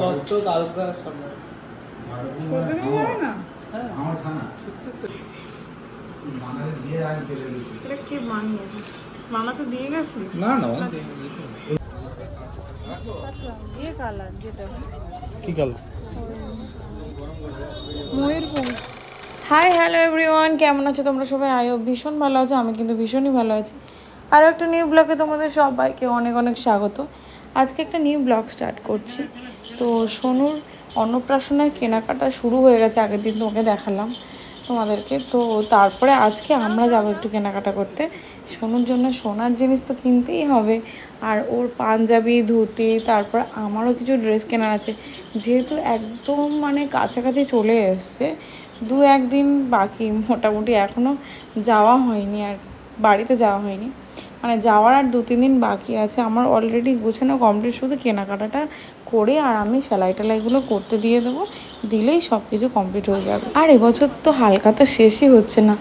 দত্ত আমার থানা। তো দিয়ে গেছি? না না ইয়ে কালার যেটা কি ময়ূরপঙ্খ হাই হ্যালো এভরিওয়ান কেমন আছো তোমরা সবাই? আয়ো ভীষণ ভালো আছো আমি কিন্তু ভীষণই ভালো আছি। আরও একটা নিউ ব্লগে তোমাদের সবাইকে অনেক অনেক স্বাগত। আজকে একটা নিউ ব্লগ স্টার্ট করছি। তো সোনুর অন্নপ্রাশনের কেনাকাটা শুরু হয়ে গেছে, আগের দিন তোমাকে দেখালাম তোমাদেরকে। তো তারপরে আজকে আমরা যাব একটু কেনাকাটা করতে। সোনুর জন্য সোনার জিনিস তো কিনতেই হবে। আর ওর পাঞ্জাবি, ধুতি, তারপর আমারও কিছু ড্রেস কেনার আছে। যেহেতু একদম মানে কাছাকাছি চলে এসছে, দু একদিন বাকি মোটামুটি এখনও যাওয়া হয়নি আর বাড়িতে যাওয়া হয়নি। মানে যাওয়ার আর দু, তিন দিন বাকি আছে। আমার অলরেডি গোছানো কমপ্লিট শুধু কেনাকাটাটা করে আর আমি সেলাই টেলাইগুলো করতে দিয়ে দেবো। দিলেই সব কিছু কমপ্লিট হয়ে যাবে। আর এবছর তো হালখাতা শেষই হচ্ছে না।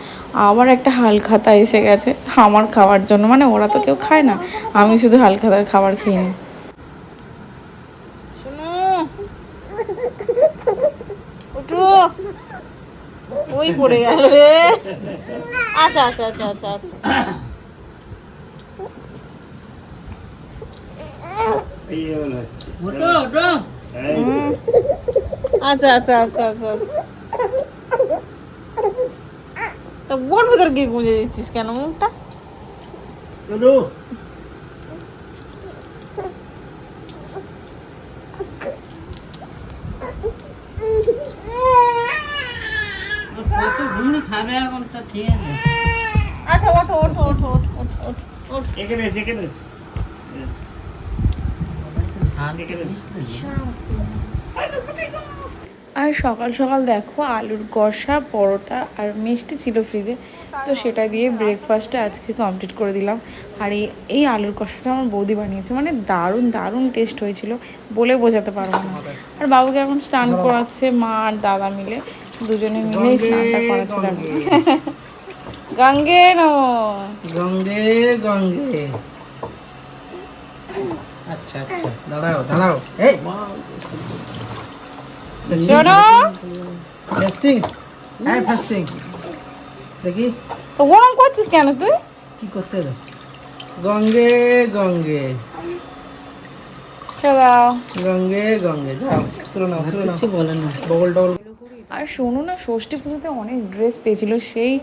আবার একটা হালখাতা এসে গেছে আমার খাওয়ার জন্য। মানে ওরা তো কেউ খায় না। আমি শুধু হালখাতার খাবার খেয়ে নিই। ওই পড়ে গেল রে। আচ্ছা আচ্ছা আচ্ছা আচ্ছা আচ্ছা ওঠো ওঠো হুম। আচ্ছা আচ্ছা আচ্ছা আচ্ছা আচ্ছা তা বোর ভেতর গিয়ে গুঁজে দিচ্ছিস কেন মুখটা আচ্ছা ওঠো ওঠো ওঠো ওঠো ওঠো ওঠো এখানে আছে, এখানে আছে। এখানে আছে। আর সকাল সকাল দেখো আলুর কষা, পরোটা আর মিষ্টি ছিল ফ্রিজে তো সেটা দিয়ে ব্রেকফাস্টটা আজকে কমপ্লিট করে দিলাম। আর এই এই আলুর কষাটা আমার বৌদি বানিয়েছে। মানে দারুণ দারুণ টেস্ট হয়েছিল বলে বোঝাতে পারব না। আর বাবুকে এখন স্নান করাচ্ছে মা আর দাদা মিলে। দুজনে মিলে স্নানটা করাচ্ছে দেখো। গঙ্গে গঙ্গে গঙ্গে। আচ্ছা আচ্ছা। দাঁড়াও দাঁড়াও। এই! হ্যাঁ ফাস্টিং দেখি। তো ওরম করছিস কেন তুই? কি করতে দাও গঙ্গে গঙ্গে। চলাও। গঙ্গে গঙ্গে। যাও তুলো নাও কিছু বলে না। বগল টগল। আর শোনো না ষষ্ঠী পুজোতে অনেক ড্রেস পেয়েছিল। সেই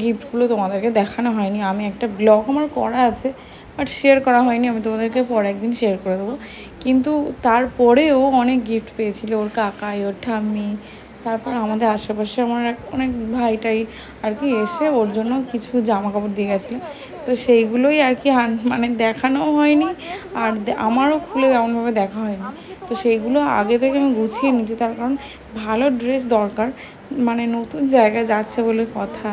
গিফটগুলো তোমাদেরকে দেখানো হয়নি। আমি একটা ব্লগ আমার করা আছে। বাট শেয়ার করা হয়নি, আমি তোমাদেরকে পরে একদিন শেয়ার করে দেবো। কিন্তু তারপরেও অনেক গিফট পেয়েছিল ওর কাকাই, ওর ঠাম্মি, তারপর আমাদের আশেপাশে আমার এক, অনেক ভাইটাই আর কি এসে ওর জন্য কিছু জামা কাপড় দিয়ে গেছিল। তো সেইগুলোই আর কি মানে দেখানোও হয়নি আর আমারও খুলে তেমনভাবে দেখা হয়নি। তো সেইগুলো আগে থেকে আমি গুছিয়ে নিচ্ছি তার কারণ ভালো ড্রেস দরকার মানে নতুন জায়গায় যাচ্ছে বলে কথা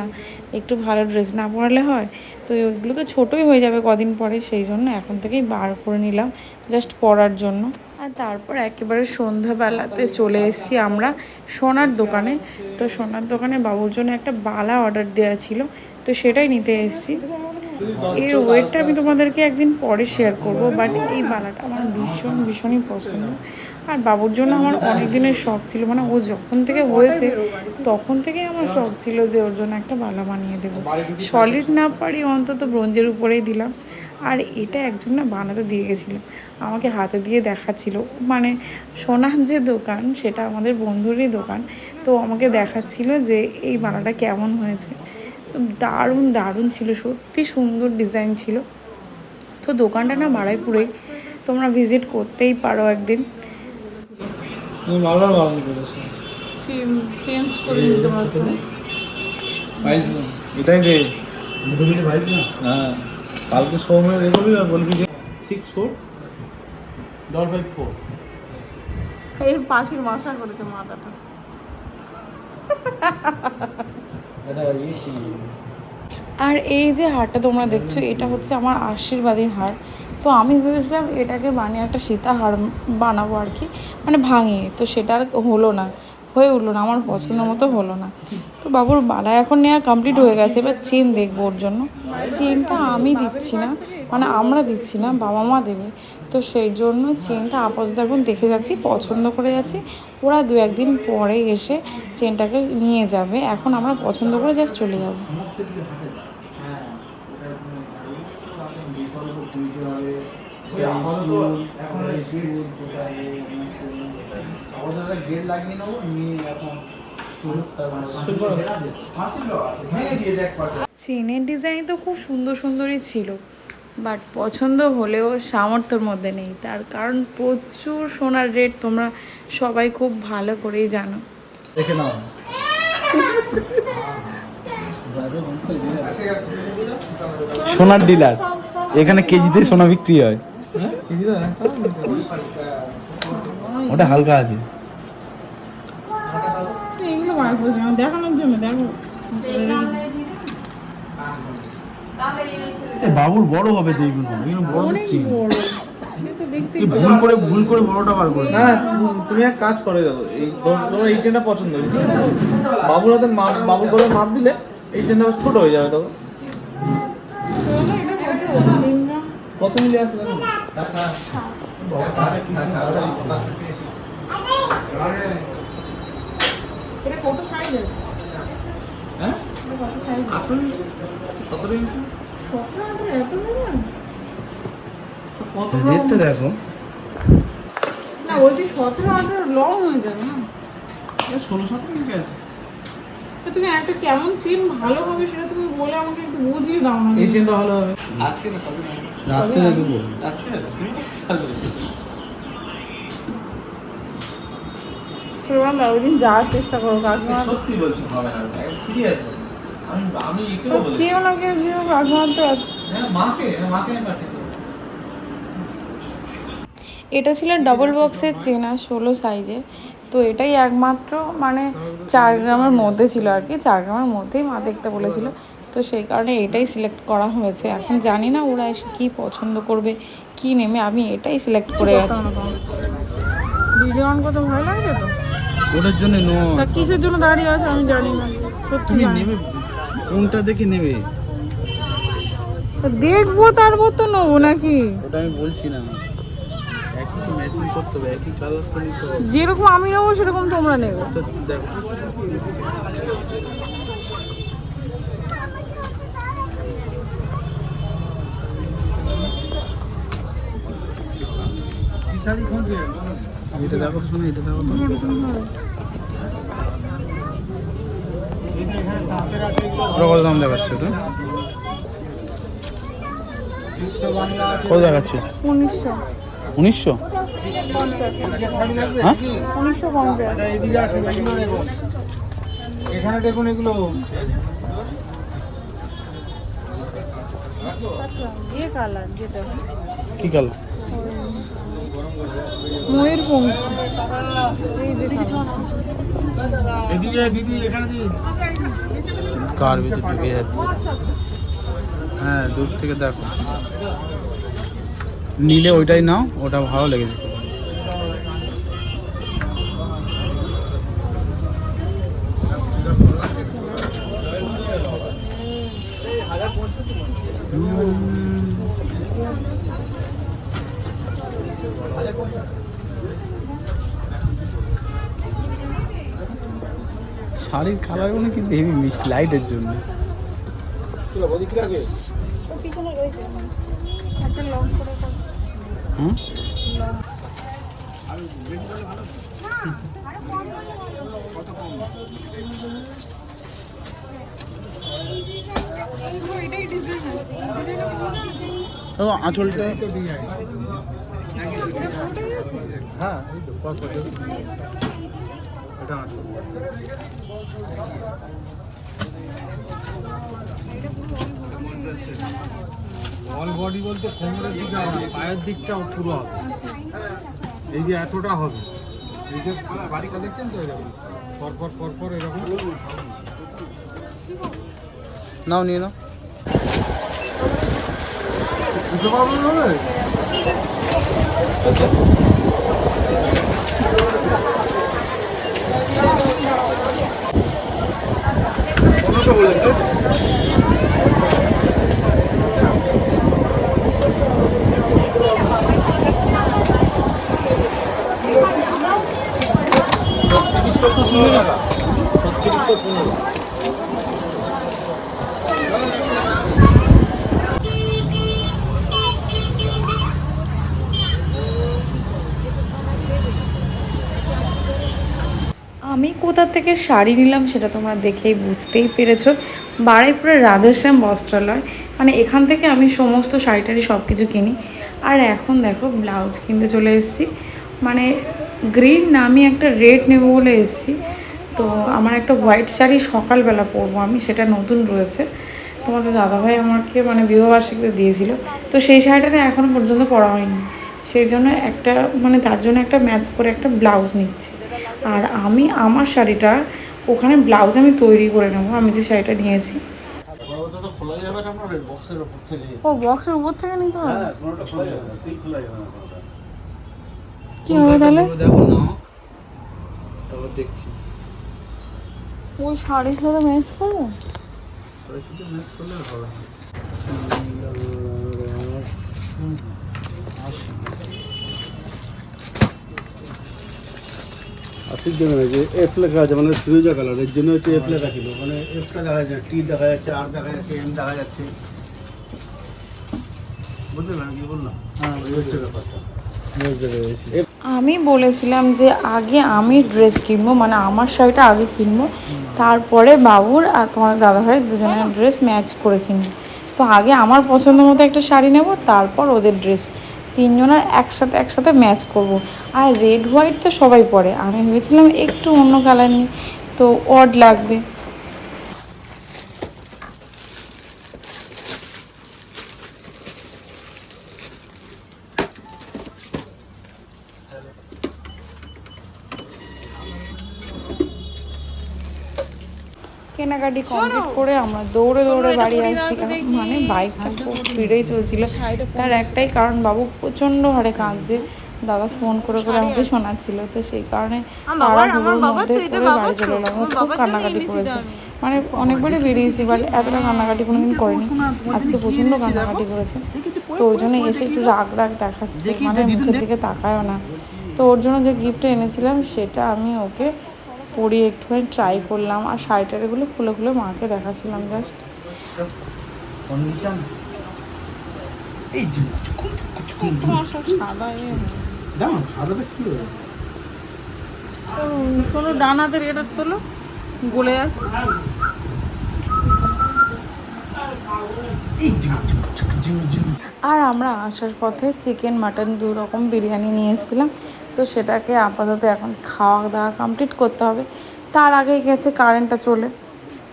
একটু ভালো ড্রেস না পরালে হয়। তো ওইগুলো তো ছোটোই হয়ে যাবে কদিন পরে, সেই জন্য এখন থেকেই বার করে নিলাম জাস্ট পরার জন্য। আর তারপর একেবারে সন্ধ্যাবেলাতে চলে এসেছি আমরা সোনার দোকানে। তো সোনার দোকানে বাবুর জন্য একটা বালা অর্ডার দেওয়া ছিল, তো সেটাই নিতে এসেছি। এর ওয়েটটা আমি তোমাদেরকে একদিন পরে শেয়ার করব বাট এই বালাটা আমার ভীষণ, ভীষণই পছন্দ। আর বাবুর জন্য আমার অনেক দিনের শখ ছিল মানে ও যখন থেকে হয়েছে, তখন থেকে আমার শখ ছিল যে ওর জন্য একটা বালা বানিয়ে দেবো। সলিড না পারি, অন্তত ব্রোঞ্জের উপরেই দিলাম। আর এটা একজন না বানাতে দিয়ে গেছিল, আমাকে হাতে দিয়ে দেখাচ্ছিল। মানে সোনার যে দোকান, সেটা আমাদের বন্ধুরই দোকান। তো আমাকে দেখাচ্ছিল যে এই বালাটা কেমন হয়েছে। তো দারুণ দারুণ ছিল। সত্যি সুন্দর ডিজাইন ছিল। তো দোকানটা না বাড়াইপুরেই তোমরা ভিজিট করতেই পারো একদিন। ভালো বারণ করেছ। চেঞ্জ করে নিতে পারতো বাইশ না। এটাই দে দুটো মিনিট ভাইস না? হ্যাঁ। কালকে আর বলবি যে six four double five four এই পাখির মশা করেছে মাথাটা। আর এই যে হারটা তোমরা দেখছ, এটা হচ্ছে আমার আশীর্বাদের হার। তো আমি ভেবেছিলাম এটাকে বানিয়ে একটা সীতা হার বানাবো আর কি মানে ভাঙিয়ে। তো সেটা আর হলো না, হয়ে উঠল না, আমার পছন্দ মতো হলো না। তো বাবুর বালা এখন নেওয়া কমপ্লিট হয়ে গেছে, এবার চেন দেখব ওর জন্য। চেনটা আমি দিচ্ছি না। মানে আমরা দিচ্ছি না বাবা মা দেবে। তো সেই জন্য চেনটা আপাতত এখন দেখে যাচ্ছি পছন্দ করে যাচ্ছি। ওরা দু একদিন পরে এসে চেনটাকে নিয়ে যাবে। এখন আমরা পছন্দ করে জাস্ট চলে যাব। হ্যাঁ গেট লাগিয়ে নেব নিয়ে এখন চেনের ডিজাইন তো খুব সুন্দর সুন্দরই ছিল। বাট পছন্দ হলেও সামর্থ্যের মধ্যে নেই। তার কারণ প্রচুর সোনার রেট তোমরা সবাই খুব ভালো করেই জানো। দেখে নাও। সোনার ডিলার। এখানে কেজিতে সোনা বিক্রি হয়। ওটা হালকা আছে। দেখানোর জন্য দেখো। বাবুর বড় হবে তো এইগুলো এগুলো বড়। দেখছি কি ভুল করে ভুল করে বড়টা বার করে না তুমি এক কাজ করে দেখো এই তোমার এই চেনটা পছন্দ হয়েছে ঠিক আছে? বাবুর হাতে মাপ বাবুর করে মাপ দিলে এই চেনটা ছোট হয়ে যাবে তখন কত কত মিলে আছে দেখো। এটা কত সাইজ হ্যাঁ? কত সাইজ আঠেরো ইঞ্চি সতেরো ইঞ্চি। রেটটা দেখো। না বলছি সতেরো আঠারো লং হয়ে যাবে না? ষোলো সতেরো ইঞ্চি আছে তুমি একটা কেমন চেন ভালো হবে সেটা তুমি বলে আমাকে একটু বুঝিয়ে দাও না। এই চেনটা ভালো হবে। আজকে না কবে রাত্রে দেবো রাত্রে সেরকম ওই দিন যাওয়ার চেষ্টা করো কাকিমা সত্যি বলছি হবে না সিরিয়াস আমি আমি একেও বলছি। কেউ না কেউ যে হ্যাঁ মাকে হ্যাঁ মাকে আমি পাঠিয়ে এটা ছিল ডাবল বক্সের চেনা ষোলো সাইজের তো এটাই একমাত্র মানে চার গ্রামের মধ্যে ছিল আর কি চার গ্রামের মধ্যেই মা দেখতে বলেছিল। তো সেই কারণে এটাই সিলেক্ট করা হয়েছে। এখন জানি না ওরা এসে কী পছন্দ করবে কি নেমে আমি এটাই সিলেক্ট করে গেছি ভিডিও অন করতে ভয় লাগবে তো? ওটার জন্য নো কিসের জন্য দাঁড়িয়ে আছে আমি জানি না। তুমি কোনটা দেখে নেবে? দেখব তারপর তো নেব নাকি? ওটা আমি বলছি না। যেরকম আমি নেব সেরকম তোমরা নেবে। তো দেখো। এটা দেখো তো শোনো এটা দেখো তো। কত দাম দেখাচ্ছে ওটা কত দেখাচ্ছে? উনিশশো। উনিশশো? পঞ্চাশ। হ্যাঁ? পঞ্চাশ। এখানে দেখুন। এগুলো। আচ্ছা কি কালার? ময়ূর পঙ্খ। এদিকে দিদি এখানে দিদি। কার ভিতরে ঢুকে যাচ্ছে? হ্যাঁ দূর থেকে দেখো। নিলে ওইটাই নাও ওটা ভালো লেগেছে। শাড়ির কালারগুলো কিন্তু হেভি মিষ্টি লাইটের জন্য। পিছনে রয়েছে। একটা লং করে দাও। হুম? ও আঁচলটা হ্যাঁ এই তো। এটা অল বডি বলতে কোমরের দিকে হবে পায়ের দিকটা পুরো হবে। এই যে এতটা হবে। এই যে বাড়িটা দেখছেন তো এরকম? পর পর পর পর এরকম। নাও নিয়ে নাও। বুঝতে পারবেন সত্যি বিশ্ব পনেরো। আমি কোথা থেকে শাড়ি নিলাম সেটা তোমরা দেখেই বুঝতেই পেরেছ। বাড়াইপুরের রাধেশ্যাম বস্ত্রালয় মানে এখান থেকে আমি সমস্ত শাড়ি টাড়ি সব কিছু কিনি। আর এখন দেখো ব্লাউজ কিনতে চলে এসেছি। মানে গ্রিন না, আমি একটা রেড নেব বলে এসেছি। তো আমার একটা হোয়াইট শাড়ি সকালবেলা পরবো আমি, সেটা নতুন রয়েছে। তোমাদের দাদাভাই আমাকে মানে বিবাহবার্ষিকীতে দিয়েছিল। তো সেই শাড়িটা না এখনও পর্যন্ত পরা হয়নি। সেই জন্য একটা মানে তার জন্য একটা ম্যাচ করে একটা ব্লাউজ নিচ্ছি। আর আমি আমার শাড়িটা ওখানে ব্লাউজ আমি তৈরি করে নেব আমি যে শাড়িটা নিয়েছি। ওটা তো খোলা যাবে না আপনার বক্সের ওপর থেকে। ও বক্সের উপর থেকে নিতে হবে? হ্যাঁ কোনোটা খোলা যাবে না সিল খোলা যাবে না কোনোটা কি হবে তাহলে? দেখছি। ওই শাড়ির সাথে ম্যাচ করব? সরস্বতী ম্যাচ করলে হবে যে এফ লেখা আছে মানে ফিরোজা কালার। এর জন্য হচ্ছে এফ লেখা ছিল। মানে এফটা দেখা যাচ্ছে টি দেখা যাচ্ছে আর দেখা যাচ্ছে এম দেখা যাচ্ছে। কি বললাম? হ্যাঁ হচ্ছে ব্যাপারটা। আমি বলেছিলাম যে আগে আমি ড্রেস কিনবো মানে আমার শাড়িটা আগে কিনবো তারপরে বাবুর আর তোমার দাদাভাইয়ের দুজনের ড্রেস ম্যাচ করে কিনবো। তো আগে আমার পছন্দ মতো একটা শাড়ি নেব তারপর ওদের ড্রেস তিনজনের একসাথে একসাথে ম্যাচ করব। আর রেড হোয়াইট তো সবাই পরে। আমি ভেবেছিলাম একটু অন্য কালার নিই। তো অড লাগবে। কেনাকাটি কমপ্লিট করে আমরা দৌড়ে দৌড়ে বাড়ি আসছিলাম মানে বাইকটা খুব স্পিডেই চলছিল। তার একটাই কারণ বাবু প্রচণ্ড হারে কাঁদছে। দাদা ফোন করে করে আমাকে শোনাচ্ছিল। তো সেই কারণে তাড়াহুড়োর মধ্যে করে বাড়ি চলে এলাম খুব কান্নাকাটি করেছে। মানে অনেকবারই বেরিয়েছি বাট এতটা কান্নাকাটি কোনোদিন করেনি। আজকে প্রচণ্ড কান্নাকাটি করেছে। তো ওই জন্য এসে একটু রাগ রাগ দেখাচ্ছে। মানে মুখের দিকে তাকায়ও না। তো ওর জন্য যে গিফটটা এনেছিলাম সেটা আমি ওকে পরিয়ে একটুখানি ট্রাই করলাম। আর শাড়িটারিগুলো খুলে খুলে মাকে দেখাচ্ছিলাম জাস্ট কন্ডিশন এই দাও সাদাটা কি হবে শোনো ডান এটা তোলো গলে যাচ্ছে। আর আমরা আসার পথে চিকেন মাটন দু রকম বিরিয়ানি নিয়ে এসেছিলাম। তো সেটাকে আপাতত এখন খাওয়া দাওয়া কমপ্লিট করতে হবে। তার আগেই গেছে কারেন্টটা চলে।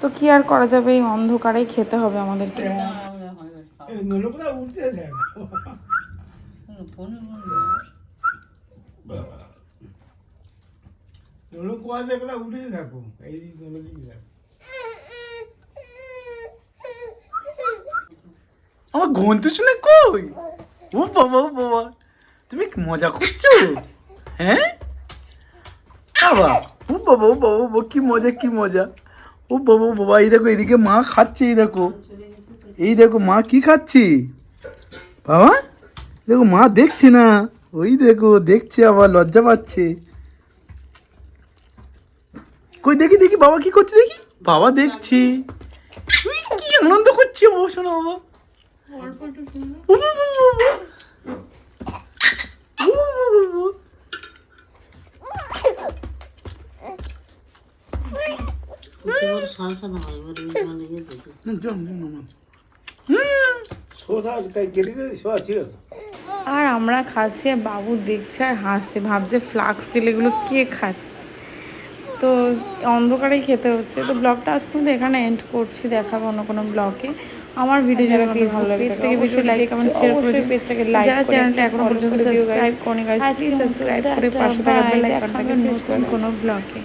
তো কি আর করা যাবে? এই অন্ধকারেই খেতে হবে আমাদেরকে। আমার ঘন্টু শুনে কই? ও বাবা ও বাবা। তুমি মজা করছ? হ্যাঁ? বাবা ও বাবা ও বাবা বাবা, কি মজা কি মজা। ও বাবা বাবা এই দেখো এদিকে মা খাচ্ছে এই দেখো। এই দেখো মা কি খাচ্ছি? বাবা দেখো মা দেখছে না। ওই দেখো দেখছে আবার লজ্জা পাচ্ছে। কই দেখি দেখি বাবা কি করছে দেখি। বাবা দেখছি। কি আনন্দ করছে শোনো বাবা ও বাবা, আর আমরা খাচ্ছি আর বাবু দেখছে আর হাসছে ভাবছে ফ্লাক্স এগুলো কে খাচ্ছে? তো অন্ধকারেই খেতে হচ্ছে তো ব্লগটা আজকে কিন্তু এখানে এন্ড করছি দেখাবো অন্য কোনো ব্লগে আমার ভিডিও যারা ফেসবুক পেজ থেকে ভিডিও লাইক কমেন্ট শেয়ার করে পেজটাকে লাইক যারা চ্যানেলটা এখনও পর্যন্ত সাবস্ক্রাইব করেনি গাইস প্লিজ সাবস্ক্রাইব করে পাশে থাকা বেল আইকনটাকে প্রেস করুন কোনো ব্লগে